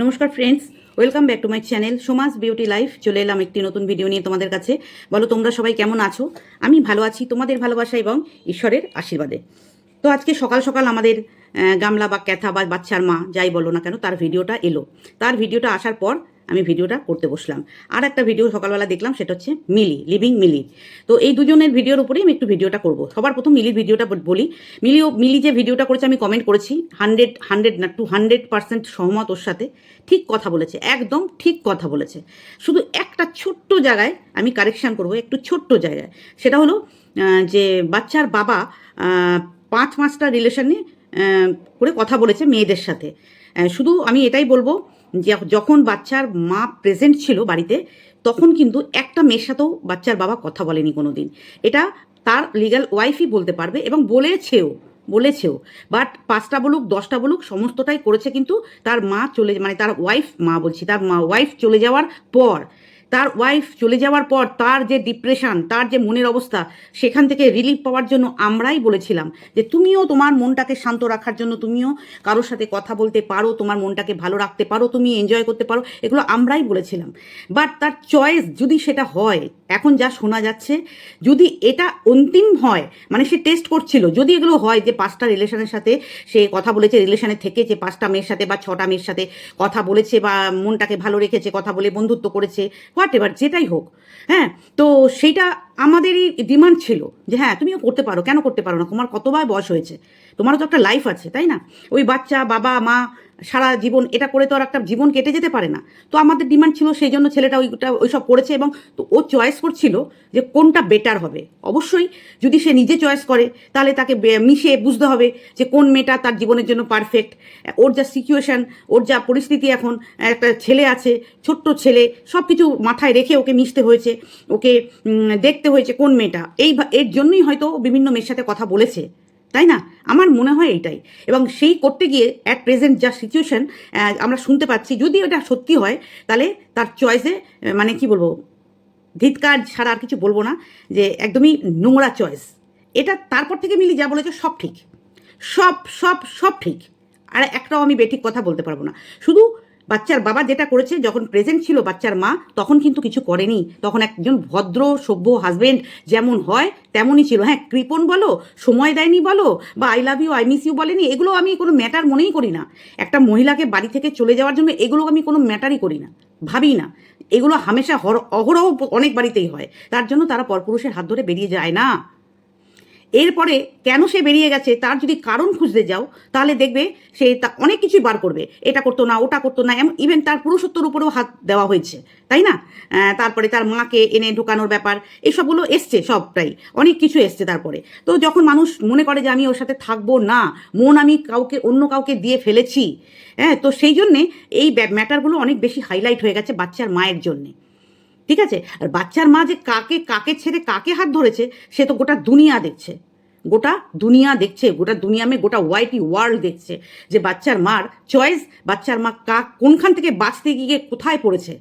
নমস্কার friends welcome back to my channel Soma's beauty life চলে এলাম একটি নতুন ভিডিও নিয়ে তোমাদের কাছে। বলো, তোমরা সবাই কেমন আছো? আমি ভালো আছি, তোমাদের ভালোবাসা এবং ঈশ্বরের আশীর্বাদে। তো আজকে সকাল সকাল আমাদের গামলা বা ক্যাথা বা বাচ্চার মা, যাই বলো না কেন, তার ভিডিওটা এলো। তার ভিডিওটা আসার পর আমি ভিডিওটা করতে বসলাম। আর একটা ভিডিও সকালবেলা দেখলাম, সেটা হচ্ছে মিলি লিভিং মিলি। তো এই দুজনের ভিডিওর উপরেই আমি একটু ভিডিওটা করব। সবার প্রথম মিলির ভিডিওটা বল- মিলিও মিলি যে ভিডিওটা করেছে, আমি কমেন্ট করেছি। হান্ড্রেড হান্ড্রেড না টু হান্ড্রেড পার্সেন্ট সহমত ওর সাথে। ঠিক কথা বলেছে, একদম ঠিক কথা বলেছে। শুধু একটা ছোট্ট জায়গায় আমি কারেকশান করব, একটু ছোট্ট জায়গায়। সেটা হলো যে বাচ্চার বাবা পাঁচ পাঁচটা রিলেশনে করে কথা বলেছে মেয়েদের সাথে। শুধু আমি এটাই বলব যখন বাচ্চার মা প্রেজেন্ট ছিল বাড়িতে, তখন কিন্তু একটা মেয়ের সাথেও বাচ্চার বাবা কথা বলেনি কোনো দিন এটা তার লিগাল ওয়াইফই বলতে পারবে এবং বলেছেও বলেছেও। বাট পাঁচটা বলুক, দশটা বলুক, সমস্তটাই করেছে কিন্তু তার মা চলে মানে তার ওয়াইফ মা বলছি, তার মা ওয়াইফ চলে যাওয়ার পর তার ওয়াইফ চলে যাওয়ার পর তার যে ডিপ্রেশন তার যে মনের অবস্থা, সেখান থেকে রিলিফ পাওয়ার জন্য আমরাই বলেছিলাম যে তুমিও তোমার মনটাকে শান্ত রাখার জন্য তুমিও কারোর সাথে কথা বলতে পারো, তোমার মনটাকে ভালো রাখতে পারো, তুমি এনজয় করতে পারো, এগুলো আমরাই বলেছিলাম। বাট তার চয়েস যদি সেটা হয়, এখন যা শোনা যাচ্ছে, যদি এটা অন্তিম হয় মানে সে টেস্ট করছিল, যদি এগুলো হয় যে পাঁচটা রিলেশনের সাথে, সে কথা বলেছে রিলেশনে থেকে যে পাঁচটা মেয়ের সাথে বা ছটা মেয়ের সাথে কথা বলেছে বা মনটাকে ভালো রেখেছে, কথা বলে বন্ধুত্ব করেছে হোয়াট এভার যেটাই হোক হ্যাঁ? তো সেইটা আমাদেরই ডিমান্ড ছিল যে হ্যাঁ তুমিও করতে পারো, কেন করতে পারো না? তোমার কতবার বয়স হয়েছে? তোমারও তো একটা লাইফ আছে, তাই না? ওই বাচ্চা, বাবা, মা সারা জীবন, এটা করে তো আর একটা জীবন কেটে যেতে পারে না। তো আমাদের ডিমান্ড ছিল, সেই জন্য ছেলেটা ওইটা, ওইসব করেছে এবং তো ও চয়েস করছিল যে কোনটা বেটার হবে। অবশ্যই যদি সে নিজে চয়েস করে, তাহলে তাকে মিশে বুঝতে হবে যে কোন মেয়েটা তার জীবনের জন্য পারফেক্ট ওর যা সিচুয়েশন ওর যা পরিস্থিতি এখন, একটা ছেলে আছে, ছোট্ট ছেলে সব কিছু মাথায় রেখে ওকে মিশতে হয়েছে, ওকে দেখতে হয়েছে কোন মেয়েটা। এই এর জন্যই হয়তো বিভিন্ন মেয়ের সাথে কথা বলেছে। তাই না? আমার মনে হয় এইটাই এবং সেই করতে গিয়ে অ্যাট প্রেজেন্ট যা সিচুয়েশন আমরা শুনতে পাচ্ছি, যদি ওটা সত্যি হয়, তাহলে তার চয়েসে মানে কি বলব, ধিৎকার ছাড়া আর কিছু বলব না, যে একদমই নোংরা চয়েস এটা তারপর থেকে মিলি যা বলেছে, সব ঠিক। সব সব সব ঠিক। আর একটাও আমি বেঠিক কথা বলতে পারব না। শুধু বাচ্চার বাবা যেটা করেছে, যখন প্রেজেন্ট ছিল বাচ্চার মা, তখন কিন্তু কিছু করেনি। তখন একজন ভদ্র, সভ্য হাজবেন্ড যেমন হয়, তেমনই ছিল। হ্যাঁ কৃপণ বলো, সময় দেয়নি বলো, বা I love you I miss you বলেনি, এগুলো আমি কোনো ম্যাটার মনেই করি না। একটা মহিলাকে বাড়ি থেকে চলে যাওয়ার জন্য এগুলো আমি কোনো ম্যাটারই করি না, ভাবি না। এগুলো হামেশা হর, অহরহ অনেক বাড়িতেই হয়। তার জন্য তারা পরপুরুষের হাত ধরে বেরিয়ে যায় না। এরপরে কেন সে বেরিয়ে গেছে, তার যদি কারণ খুঁজতে যাও, তাহলে দেখবে সে তা অনেক কিছুই বার করবে। এটা করতো না, ওটা করতো না এমন ইভেন তার পুরুষত্বর উপরেও হাত দেওয়া হয়েছে, তাই না? তারপরে তার মাকে এনে ঢোকানোর ব্যাপার এইসবগুলো এসছে সবটাই অনেক কিছু এসছে তারপরে। তো যখন মানুষ মনে করে যে আমি ওর সাথে থাকব না, মন আমি কাউকে, অন্য কাউকে দিয়ে ফেলেছি হ্যাঁ তো সেই জন্যে এই ম্যাটারগুলো অনেক বেশি হাইলাইট হয়ে গেছে বাচ্চার মায়ের জন্যে। ঠিক আছে? আর বাচ্চার মা যে কাকে কাকে ছেড়ে কাকে হাত ধরেছে, সে তো গোটা দুনিয়া দেখছে। গোটা দুনিয়া দেখছে, গোটা দুনিয়া মে গোটা ওয়াইটি ওয়ার্ল্ড দেখছে যে বাচ্চার মার চয়েস, বাচ্চার মা কাক কোনখান থেকে বাঁচতে গিয়ে কোথায় পড়েছে।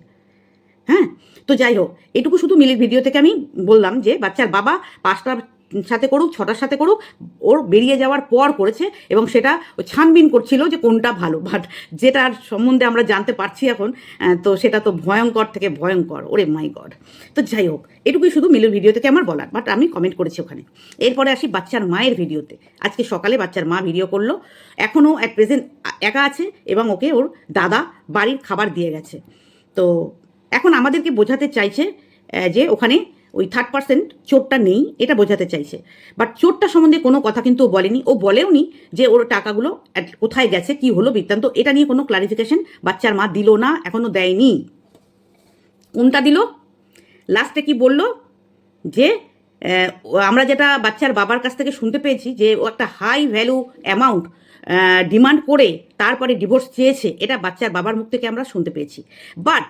হ্যাঁ? তো যাই হোক, এটুকু শুধু মিলির ভিডিও থেকে আমি বললাম যে বাচ্চার বাবা পাঁচটার সাথে করুক, ছটার সাথে করুক, ওর বেরিয়ে যাওয়ার পর করেছে এবং সেটা ছানবিন করছিল যে কোনটা ভালো। বাট যেটার সম্বন্ধে আমরা জানতে পারছি এখন তো সেটা তো ভয়ঙ্কর থেকে ভয়ঙ্কর। ওরে মাই গড তো যাই হোক, এটুকুই শুধু মিলির ভিডিও থেকে আমার বলার। বাট আমি কমেন্ট করেছি ওখানে। এরপরে আসি বাচ্চার মায়ের ভিডিওতে আজকে সকালে বাচ্চার মা ভিডিও করল। এখনও অ্যাট প্রেজেন্ট একা আছে এবং ওকে ওর দাদা বাড়ির খাবার দিয়ে গেছে। তো এখন আমাদেরকে বোঝাতে চাইছে যে ওখানে ওই থার্ড পার্সেন্ট চোরটা নেই, এটা বোঝাতে চাইছে। বাট চোরটা সম্বন্ধে কোনো কথা কিন্তু বলেনি। ও বলেও নি যে ওর টাকাগুলো কোথায় গেছে, কি হলো বৃত্তান্ত, এটা নিয়ে কোনো ক্লারিফিকেশন বাচ্চার মা দিল না এখনও দেয়নি। কোনটা দিল? লাস্টে কি বলল? যে আমরা যেটা বাচ্চার বাবার কাছ থেকে শুনতে পেয়েছি যে ও একটা হাই ভ্যালু অ্যামাউন্ট ডিমান্ড করে তারপরে ডিভোর্স চেয়েছে, এটা বাচ্চার বাবার মুখ থেকে আমরা শুনতে পেয়েছি। বাট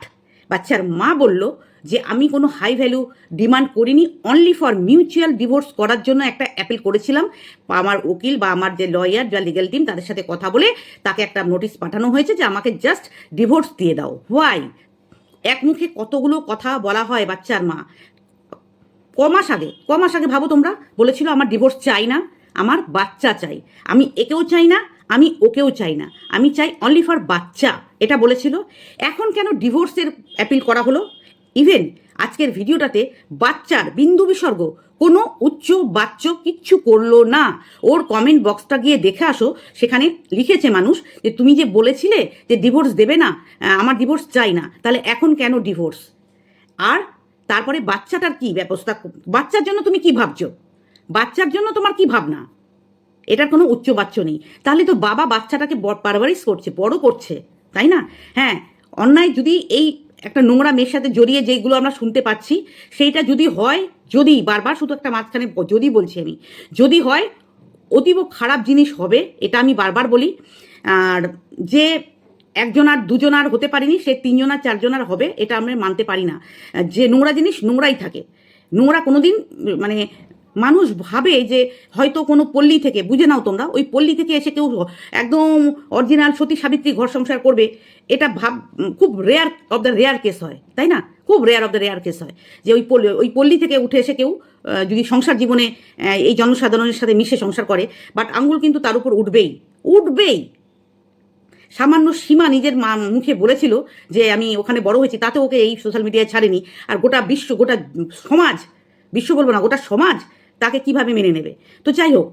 বাচ্চার মা বলল যে আমি কোনো হাই ভ্যালু ডিমান্ড করিনি অনলি ফর মিউচুয়াল ডিভোর্স করার জন্য একটা অ্যাপিল করেছিলাম। আমার উকিল বা আমার যে লয়ার বা লিগ্যাল টিম তাদের সাথে কথা বলে তাকে একটা নোটিশ পাঠানো হয়েছে যে আমাকে জাস্ট ডিভোর্স দিয়ে দাও। হোয়াই এক মুখে কতগুলো কথা বলা হয় বাচ্চার মা। ক মাস আগে ক মাস আগে ভাবো তোমরা, বলেছিল আমার ডিভোর্স চাই না, আমার বাচ্চা চাই। আমি একেও চাই না, আমি ওকেও চাই না। আমি চাই অনলি ফর বাচ্চা, এটা বলেছিল। এখন কেন ডিভোর্সের অ্যাপিল করা হলো? ইভেন আজকের ভিডিওটাতে বাচ্চার বিন্দু বিসর্গ, কোনো উচ্চ বাচ্চ কিচ্ছু করল না। ওর কমেন্ট বক্সটা গিয়ে দেখে আসো, সেখানে লিখেছে মানুষ যে, তুমি যে বলেছিলে যে ডিভোর্স দেবে না আমার ডিভোর্স চাই না, তাহলে এখন কেন ডিভোর্স আর তারপরে বাচ্চাটার কি ব্যবস্থা, বাচ্চার জন্য তুমি কি ভাবছ? বাচ্চার জন্য তোমার কি ভাবনা? এটার কোনো উচ্চ বাচ্চ নেই। তাহলে তো বাবা বাচ্চাটাকে পারভারিস করছে, বড় করছে, তাই না? হ্যাঁ অন্যায় যদি এই একটা নোংরা মেয়ের সাথে জড়িয়ে যেগুলো আমরা শুনতে পাচ্ছি, সেইটা যদি হয়, যদি, বারবার শুধু একটা মাঝখানে যদি বলছি আমি, যদি হয় অতীব খারাপ জিনিস হবে, এটা আমি বারবার বলি। আর যে একজন আর দুজন আর হতে পারিনি, সে তিনজন আর চারজন আর হবে, এটা আমরা মানতে পারি না। যে নোংরা জিনিস, নোংরাই থাকে। নোংরা কোনোদিন মানে মানুষ ভাবে যে হয়তো কোনো পল্লী থেকে, বুঝে নাও তোমরা, ওই পল্লী থেকে এসে কেউ একদম অরিজিনাল সতী সাবিত্রী ঘর সংসার করবে। এটা ভাব, খুব rare of the rare case হয়, তাই না? খুব rare of the rare case হয় যে ওই পল্লী ওই পল্লী থেকে উঠে এসে কেউ যদি সংসার জীবনে এই জনসাধারণের সাথে মিশে সংসার করে বাট আঙ্গুল কিন্তু তার উপর উঠবেই উঠবেই। সামান্য সীমা নিজের মা, মুখে বলেছিল যে আমি ওখানে বড় হয়েছি, তাতে ওকে এই সোশ্যাল মিডিয়ায় ছাড়েনি, আর গোটা বিশ্ব, গোটা সমাজ, বিশ্ব বলব না, গোটা সমাজ তাকে কীভাবে মেনে নেবে? তো যাই হোক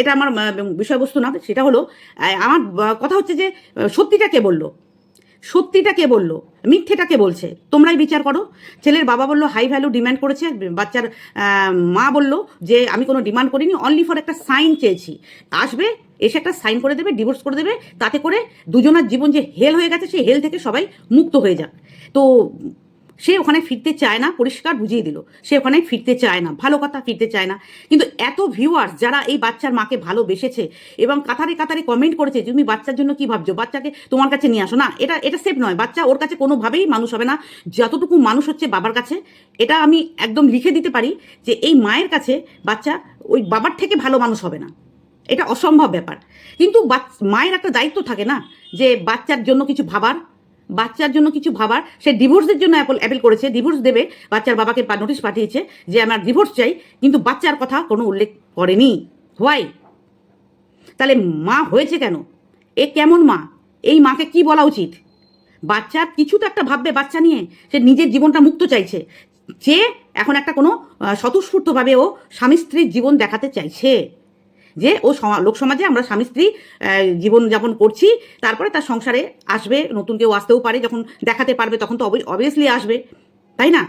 এটা আমার বিষয়বস্তু না, সেটা হলো আমার কথা হচ্ছে যে সত্যিটা কে বলল? সত্যিটা কে বলল? মিথ্যেটা কে বলছে? তোমরাই বিচার করো। ছেলের বাবা বলল হাই ভ্যালু ডিমান্ড করেছে, বাচ্চার মা বলল যে, আমি কোনো ডিমান্ড করিনি অনলি ফর একটা সাইন চেয়েছি। আসবে, এসে একটা সাইন করে দেবে ডিভোর্স করে দেবে, তাতে করে দুজনের জীবন যে হেল হয়ে গেছে, সেই হেল থেকে সবাই মুক্ত হয়ে যাক। তো সে ওখানে ফিরতে চায় না, পরিষ্কার বুঝিয়ে দিল। সে ওখানে ফিরতে চায় না, ভালো কথা ফিরতে চায় না। কিন্তু এত ভিউয়ার্স যারা এই বাচ্চার মাকে ভালোবেসেছে এবং কাতারে কাতারে কমেন্ট করেছে, তুমি বাচ্চার জন্য কি ভাবছ? বাচ্চাকে তোমার কাছে নিয়ে আসো। না, এটা এটা সেফ নয়। বাচ্চা ওর কাছে কোনোভাবেই মানুষ হবে না। যতটুকু মানুষ হচ্ছে বাবার কাছে, এটা আমি একদম লিখে দিতে পারি যে এই মায়ের কাছে বাচ্চা ওই বাবার থেকে ভালো মানুষ হবে না। এটা অসম্ভব ব্যাপার। কিন্তু মায়ের একটা দায়িত্ব থাকে না যে বাচ্চার জন্য কিছু ভাবার বাচ্চার জন্য কিছু ভাবার, সে ডিভোর্সের জন্য অ্যাপল অ্যাপেল করেছে ডিভোর্স দেবে, বাচ্চার বাবাকে নোটিশ পাঠিয়েছে যে আমার ডিভোর্স চাই, কিন্তু বাচ্চার কথা কোনো উল্লেখ করেনি। হোয়াই তাহলে মা হয়েছে কেন? এ কেমন মা? এই মাকে কি বলা উচিত? বাচ্চা কিছু তো একটা ভাববে বাচ্চা নিয়ে, সে নিজের জীবনটা মুক্ত চাইছে। যে এখন একটা কোনো স্বতঃস্ফূর্তভাবে ও স্বামী স্ত্রীর জীবন দেখাতে চাইছে। যে ও লোক সমাজে আমরা স্বামী, স্ত্রী জীবনযাপন করছি, তারপরে তার সংসারে আসবে, নতুন কেউ আসতেও পারে, যখন দেখাতে পারবে তখন তো অবভিয়াসলি আসবে, তাই না?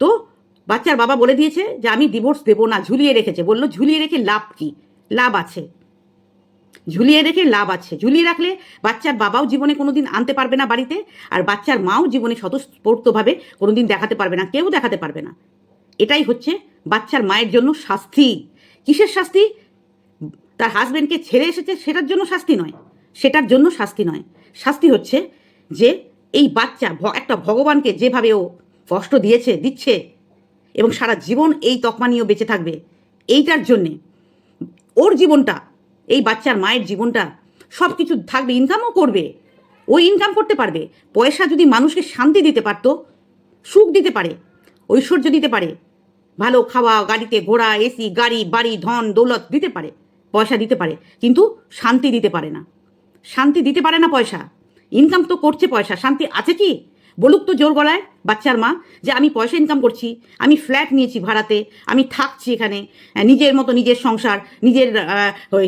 তো বাচ্চার বাবা বলে দিয়েছে যে, আমি ডিভোর্স দেবো না, ঝুলিয়ে রেখেছে। বলল, ঝুলিয়ে রেখে লাভ কি? লাভ আছে। ঝুলিয়ে রেখে লাভ আছে। ঝুলিয়ে রাখলে বাচ্চার বাবাও জীবনে কোনো দিন আনতে পারবে না বাড়িতে, আর বাচ্চার মাও জীবনে স্বতঃস্ফূর্তভাবে কোনো দিন দেখাতে পারবে না, কেউ দেখাতে পারবে না। এটাই হচ্ছে বাচ্চার মায়ের জন্য শাস্তি। কিসের শাস্তি? তার হাজব্যান্ডকে ছেড়ে এসেছে সেটার জন্য শাস্তি নয়। সেটার জন্য শাস্তি নয়। শাস্তি হচ্ছে যে এই বাচ্চা একটা ভগবানকে যেভাবে ও কষ্ট দিয়েছে, দিচ্ছে এবং সারা জীবন এই তকমা নিয়েও বেঁচে থাকবে, এইটার জন্যে ওর জীবনটা, এই বাচ্চার মায়ের জীবনটা সব কিছু থাকবে ইনকামও করবে, ও ইনকাম করতে পারবে। পয়সা যদি মানুষকে শান্তি দিতে পারতো, সুখ দিতে পারে, ঐশ্বর্য দিতে পারে, ভালো খাওয়া, গাড়িতে ঘোড়া, এসি, গাড়ি, বাড়ি, ধন, দৌলত দিতে পারে। পয়সা দিতে পারে, কিন্তু শান্তি দিতে পারে না। শান্তি দিতে পারে না পয়সা। ইনকাম তো করছে পয়সা। শান্তি আছে কি? বলুক তো জোর গলায়, বাচ্চার মা, যে আমি পয়সা ইনকাম করছি, আমি ফ্ল্যাট নিয়েছি ভাড়াতে, আমি থাকছি এখানে নিজের মতো নিজের সংসার, নিজের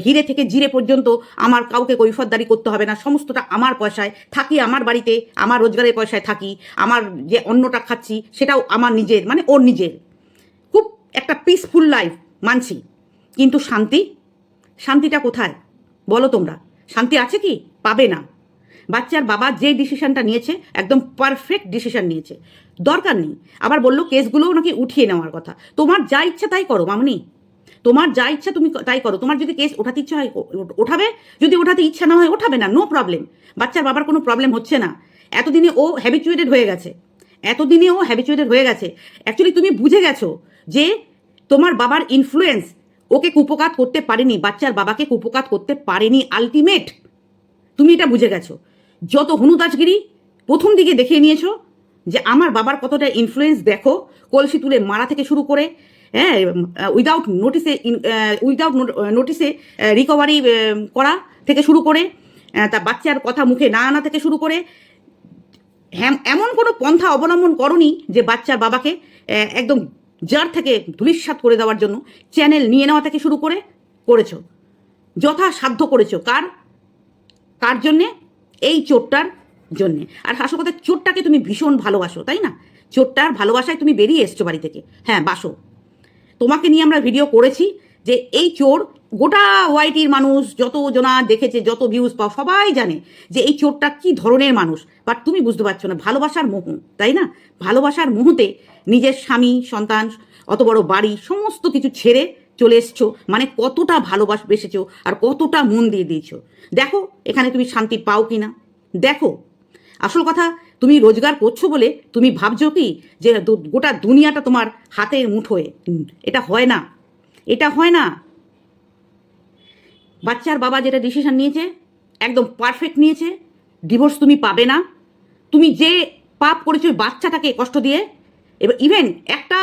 হিরে থেকে জিরে পর্যন্ত আমার কাউকে কৈফতদারি করতে হবে না। সমস্তটা আমার পয়সায় থাকি, আমার বাড়িতে, আমার রোজগারের পয়সায় থাকি, আমার যে অন্নটা খাচ্ছি, সেটাও আমার নিজের মানে ওর নিজের। খুব একটা পিসফুল লাইফ মানছি। কিন্তু শান্তি শান্তিটা কোথায়? বলো তোমরা। শান্তি আছে কি? পাবে না। বাচ্চার বাবা যে ডিসিশনটা নিয়েছে, একদম পারফেক্ট ডিসিশন নিয়েছে। দরকার নেই। আবার বলল কেসগুলোও নাকি উঠিয়ে নেওয়ার কথা। তোমার যা ইচ্ছা তাই করো, মামনি। তোমার যা ইচ্ছা তুমি তাই করো। তোমার যদি কেস ওঠাতে ইচ্ছা হয় ওঠাবে। যদি ওঠাতে ইচ্ছা না হয়, ওঠাবে না। নো প্রবলেম বাচ্চার বাবার কোনো প্রবলেম হচ্ছে না। এতদিনে ও হ্যাবিচুয়েটেড হয়ে গেছে। এতদিনে ও হ্যাবিচুয়েটেড হয়ে গেছে। অ্যাকচুয়ালি তুমি বুঝে গেছো যে তোমার বাবার ইনফ্লুয়েন্স ওকে কুপকাত করতে পারেনি, বাচ্চার বাবাকে কুপকাত করতে পারেনি আলটিমেট তুমি এটা বুঝে গেছো। যত হনুদাসগিরি প্রথম দিকে দেখিয়ে নিয়েছো যে আমার বাবার কতটা ইনফ্লুয়েন্স দেখো, কলসি তুলে মারা থেকে শুরু করে হ্যাঁ উইদাউট নোটিসে উইদাউট নোটিসে রিকভারি করা থেকে শুরু করে তা বাচ্চার কথা মুখে না আনা থেকে শুরু করে হ্যাঁ এমন কোনো পন্থা অবলম্বন করনি যে বাচ্চার বাবাকে একদম জার থেকে ধুলিস্বাত করে দেওয়ার জন্য চ্যানেল নিয়ে নেওয়া থেকে শুরু করে করেছ। যথা সাধ্য করেছ। কার? কার জন্যে? এই চোরটার জন্যে। আর কথা, চোরটাকে তুমি ভীষণ ভালোবাসো, তাই না? চোরটার ভালোবাসায় তুমি বেরিয়ে এসছো বাড়ি থেকে। হ্যাঁ বাসো। তোমাকে নিয়ে আমরা ভিডিও করেছি। যে এই চোর, গোটা ওয়াইটির মানুষ যত জনা দেখেছে, যত ভিউজ পাও, সবাই জানে যে এই চোরটা কি ধরনের মানুষ। বাট তুমি বুঝতে পারছ না, ভালোবাসার মোহ তাই না? ভালোবাসার মোহতে নিজের স্বামী, সন্তান, অত বড় বাড়ি, সমস্ত কিছু ছেড়ে চলে এসছো। মানে কতটা ভালোবাস বেসেছো আর কতটা মন দিয়ে দিয়েছ। দেখো, এখানে তুমি শান্তি পাও কি না? দেখো, আসল কথা, তুমি রোজগার করছ বলে তুমি ভাবছ কি? যে গোটা দুনিয়াটা তোমার হাতের মুঠোয়। এটা হয় না। এটা হয় না। বাচ্চার বাবা যেটা ডিসিশন নিয়েছে, একদম পারফেক্ট নিয়েছে। ডিভোর্স তুমি পাবে না। তুমি যে পাপ করেছ ওই বাচ্চাটাকে কষ্ট দিয়ে। এবার ইভেন একটা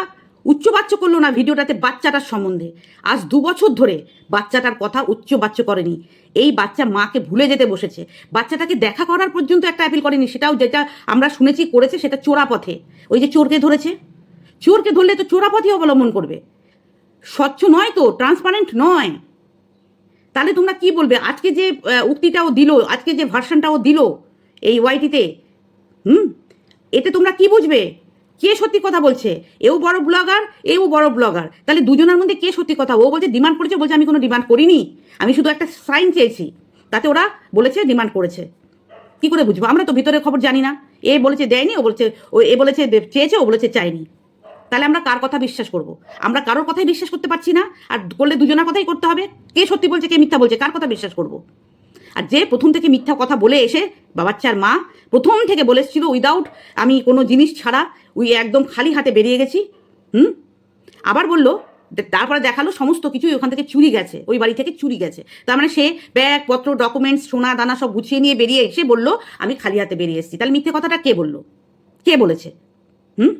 উচ্চ বাচ্চ করল না ভিডিওটাতে বাচ্চাটার সম্বন্ধে। আজ দু বছর ধরে বাচ্চাটার কথা উচ্চ বাচ্চ করেনি। এই বাচ্চা মাকে ভুলে যেতে বসেছে। বাচ্চাটাকে দেখা করার পর্যন্ত একটা অ্যাপিল করেনি। সেটাও যেটা আমরা শুনেছি করেছে, সেটা চোরা পথে ওই যে চোরকে ধরেছে। চোরকে ধরলে তো চোরা পথে অবলম্বন করবে। স্বচ্ছ নয় তো ট্রান্সপারেন্ট নয়। তাহলে তোমরা কি বলবে? আজকে যে উক্তিটাও দিল, আজকে যে ভার্সনটাও দিল এই ওয়াইটিতে হুম? এতে তোমরা কি বুঝবে? কে সত্যি কথা বলছে? এও বড় ব্লগার, এও বড় ব্লগার। তাহলে দুজনের মধ্যে কে সত্যি কথা? ও বলছে ডিমান্ড করেছে, বলছে, আমি কোনো ডিমান্ড করিনি। আমি শুধু একটা সাইন চেয়েছি। তাতে ওরা বলেছে ডিমান্ড করেছে। কি করে বুঝব? আমরা তো ভিতরে খবর জানি না। এ বলেছে দেয়নি, ও বলছে, ও, এ বলেছে চেয়েছে, ও বলেছে চাইনি তাহলে আমরা কার কথা বিশ্বাস করব? আমরা কারোর কথাই বিশ্বাস করতে পারছি না, আর করলে দুজনের কথাই করতে হবে। কে সত্যি বলছে, কে মিথ্যা বলছে, কার কথা বিশ্বাস করব? আর যে প্রথম থেকে মিথ্যা কথা বলে এসে বাচ্চার মা, প্রথম থেকে বলেছিল উইদাউট আমি কোনো জিনিস ছাড়া উই একদম খালি হাতে বেরিয়ে গেছি। হুম? আবার বলল তারপরে দেখাল সমস্ত কিছুই ওখান থেকে চুরি গেছে, ওই বাড়ি থেকে চুরি গেছে। তার মানে সে ব্যাগ পত্র ডকুমেন্টস সোনা, দানা সব গুছিয়ে নিয়ে বেরিয়ে এসে বলল, আমি খালি হাতে বেরিয়ে এসেছি। তাহলে মিথ্যে কথাটা কে বলল? কে বলেছে? হুম?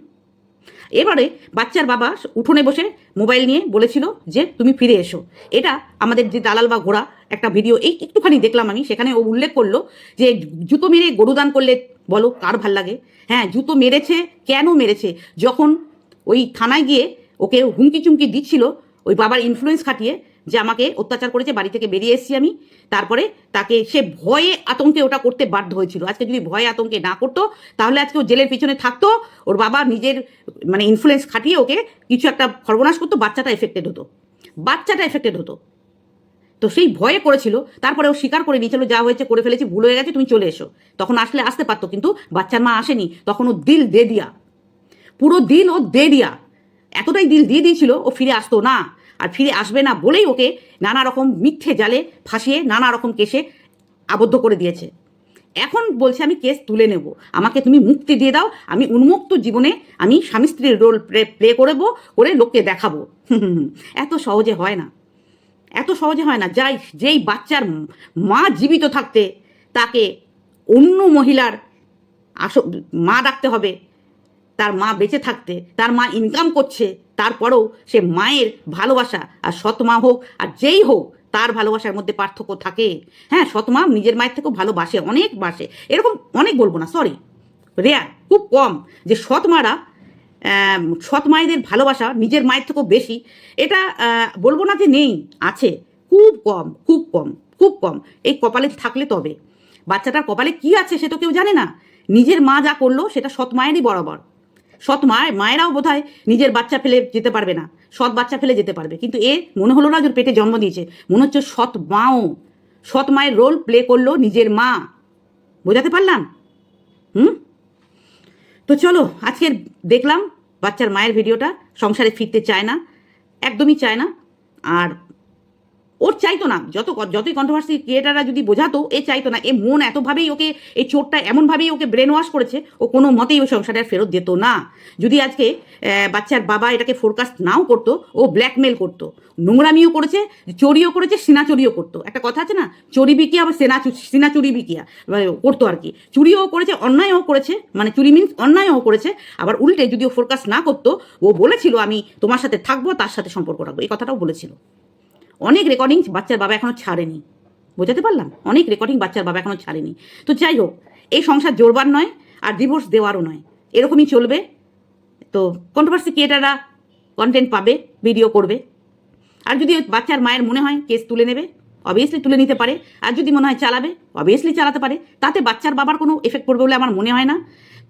এবারে বাচ্চার বাবা উঠোনে বসে মোবাইল নিয়ে বলেছিল যে তুমি ফিরে এসো। এটা আমাদের যে দালাল বা ঘোড়া একটা ভিডিও, এই একটুখানি দেখলাম আমি, সেখানে ও উল্লেখ করল যে জুতো মেরে গরুদান করলে বলো কার ভালো লাগে? হ্যাঁ জুতো মেরেছে, কেন মেরেছে? যখন ওই থানায় গিয়ে ওকে হুমকি চুমকি দিচ্ছিল, ওই বাবার ইনফ্লুয়েন্স খাটিয়ে যে আমাকে অত্যাচার করেছে, বাড়ি থেকে বেরিয়ে এসেছি আমি। তারপরে তাকে সে ভয়ে আতঙ্কে ওটা করতে বাধ্য হয়েছিল। আজকে যদি ভয়ে আতঙ্কে না করতো, তাহলে আজকে ও জেলের পিছনে থাকতো। ওর বাবা নিজের মানে ইনফ্লুয়েন্স খাটিয়ে ওকে কিছু একটা সর্বনাশ করতো, বাচ্চাটা এফেক্টেড হতো। বাচ্চাটা এফেক্টেড হতো। তো সেই ভয়ে করেছিল। তারপরে ও স্বীকার করে নিয়েছিল, যা হয়েছে করে ফেলেছি, ভুল হয়ে গেছে, তুমি চলে এসো। তখন আসলে আসতে পারতো, কিন্তু বাচ্চার মা আসেনি। তখন ও দিল দে দিয়া। পুরো দিল ও দে দিয়া। এতটাই দিল দিয়ে দিয়েছিল, ও ফিরে আসতো না। আর ফিরে আসবে না বলেই ওকে নানা রকম মিথ্যে জালে ফাঁসিয়ে, নানা রকম কেসে আবদ্ধ করে দিয়েছে। এখন বলছে, আমি কেস তুলে নেব। আমাকে তুমি মুক্তি দিয়ে দাও। আমি উন্মুক্ত জীবনে আমি স্বামী স্ত্রীর রোল প্লে করব, করে লোককে দেখাবো। এত সহজে হয় না। এত সহজে হয় না। যাই, যেই বাচ্চার মা জীবিত থাকতে তাকে অন্য মহিলার আস মা ডাকতে হবে। তার মা বেঁচে থাকতে, তার মা ইনকাম করছে, তারপরেও সে মায়ের ভালোবাসা, আর সৎ মা হোক, আর যেই হোক, তার ভালোবাসার মধ্যে পার্থক্য থাকে। হ্যাঁ সৎ মা নিজের মায়ের থেকেও ভালোবাসে, অনেক বাসে। এরকম অনেক বলব না সরি রেয়ার খুব কম যে সৎ মারা সৎ মায়েদের ভালোবাসা নিজের মায়ের থেকেও বেশি। এটা বলব না যে নেই, আছে। খুব কম খুব কম খুব কম। এই কপালে থাকলে তবে। বাচ্চাটার কপালে কি আছে সে তো কেউ জানে না। নিজের মা যা করল, সেটা সৎ মায়েরই বরাবর। সৎ মায়ের মায়েরাও বোধ নিজের বাচ্চা ফেলে যেতে পারবে না। সৎ বাচ্চা ফেলে যেতে পারবে। কিন্তু এ মনে হলো না যে পেটে জন্ম দিয়েছে। মনে হচ্ছে সৎ মাও। সৎ মায়ের রোল প্লে করল নিজের মা। বোঝাতে পারলাম? হুম? তো চলো, আজকের দেখলাম বাচ্চার মায়ের ভিডিওটা সংসারে ফিরতে চায় না। একদমই চায় না। আর ওর চাইতো না। যত যতই কন্ট্রোভার্সি ক্রিয়েটাররা যদি বোঝাতো, এ চাইতো না। এ মন এতভাবেই ওকে এই চোটটা এমনভাবেই ওকে ব্রেন ওয়াশ করেছে, ও কোনো মতেই ওই সংসারে আর ফেরত দিত না। যদি আজকে বাচ্চার বাবা এটাকে ফোরকাস্ট নাও করতো, ও ব্ল্যাকমেল করতো, নোংরামিও করেছে, চুরিও করেছে সিনা চুরিও করতো। একটা কথা আছে না? চুরি বিকিয়া আবার সেনা সিনা চুরি বিকিয়া করতো আর কি। চুরিও করেছে, অন্যায়ও করেছে মানে চুরি মিন্স অন্যায়ও করেছে, আবার উল্টে যদি ও ফোরকাস্ট না করতো, ও বলেছিল, আমি তোমার সাথে থাকব, তার সাথে সম্পর্ক রাখব। এই কথাটাও বলেছিল। অনেক রেকর্ডিং বাচ্চার বাবা এখনও ছাড়েনি। বোঝাতে পারলাম? অনেক রেকর্ডিং বাচ্চার বাবা এখনও ছাড়েনি। তো যাই হোক, এই সংসার জোরবার নয় আর ডিভোর্স দেওয়ারও নয়। এরকমই চলবে। তো কন্ট্রোভার্সি ক্রিয়েটাররা কন্টেন্ট পাবে ভিডিও করবে। আর যদি বাচ্চার মায়ের মনে হয় কেস তুলে নেবে অবভিয়াসলি তুলে নিতে পারে। আর যদি মনে হয় চালাবে অবভিয়াসলি চালাতে পারে। তাতে বাচ্চার বাবার কোনো এফেক্ট পড়বে বলে আমার মনে হয় না।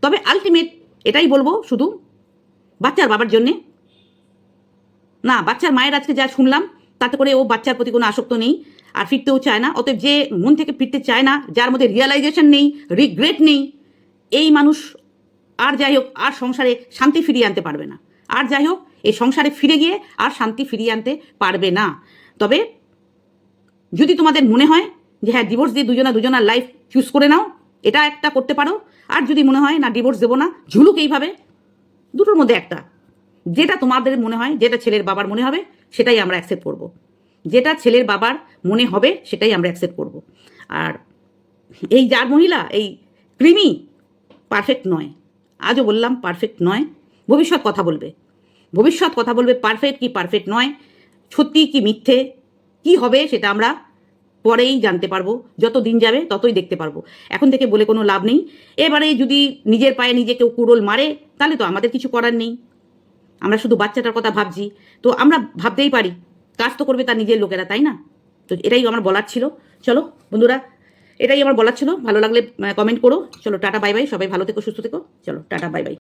তবে আলটিমেট এটাই বলব শুধু বাচ্চার বাবার জন্যে। না, বাচ্চার মায়ের আজকে যা শুনলাম তাতে করে ও বাচ্চার প্রতি কোনো আসক্ত নেই আর ফিরতেও চায় না। অতএব যে মন থেকে ফিরতে চায় না, যার মধ্যে রিয়ালাইজেশন নেই রিগ্রেট নেই, এই মানুষ আর যাই হোক, আর সংসারে শান্তি ফিরিয়ে আনতে পারবে না। আর যাই হোক, এই সংসারে ফিরে গিয়ে আর শান্তি ফিরিয়ে আনতে পারবে না। তবে যদি তোমাদের মনে হয় যে হ্যাঁ ডিভোর্স দিয়ে দুজনা দুজনার লাইফ চুজ করে নাও, এটা একটা করতে পারো। আর যদি মনে হয় না ডিভোর্স দেবো না, ঝুলুক এইভাবে, দুটোর মধ্যে একটা। যেটা তোমাদের মনে হয়, যেটা ছেলের বাবার মনে হবে সেটাই আমরা অ্যাকসেপ্ট করব। যেটা ছেলের বাবার মনে হবে সেটাই আমরা অ্যাকসেপ্ট করব। আর এই যার মহিলা, এই কৃমি পারফেক্ট নয়। আজও বললাম পারফেক্ট নয়। ভবিষ্যৎ কথা বলবে। ভবিষ্যৎ কথা বলবে পারফেক্ট কি পারফেক্ট নয়? সত্যি কি মিথ্যে? কি হবে সেটা আমরা পরেই জানতে পারব। যত দিন যাবে ততই দেখতে পারব। এখন থেকে বলে কোনো লাভ নেই। এবারে যদি নিজের পায়ে নিজে কেউ কুড়োল মারে, তাহলে তো আমাদের কিছু করার নেই। আমরা শুধু বাচ্চাটার কথা ভাবছি। তো আমরা ভাবতেই পারি, কাজ তো করবে তার নিজের লোকেরা, তাই না? তো এটাই আমার বলার ছিল। চলো বন্ধুরা, এটাই আমার বলার ছিল। ভালো লাগলে কমেন্ট করো। চলো, টাটা বাই বাই সবাই ভালো থেকো, সুস্থ থেকো। চলো, টাটা বাই বাই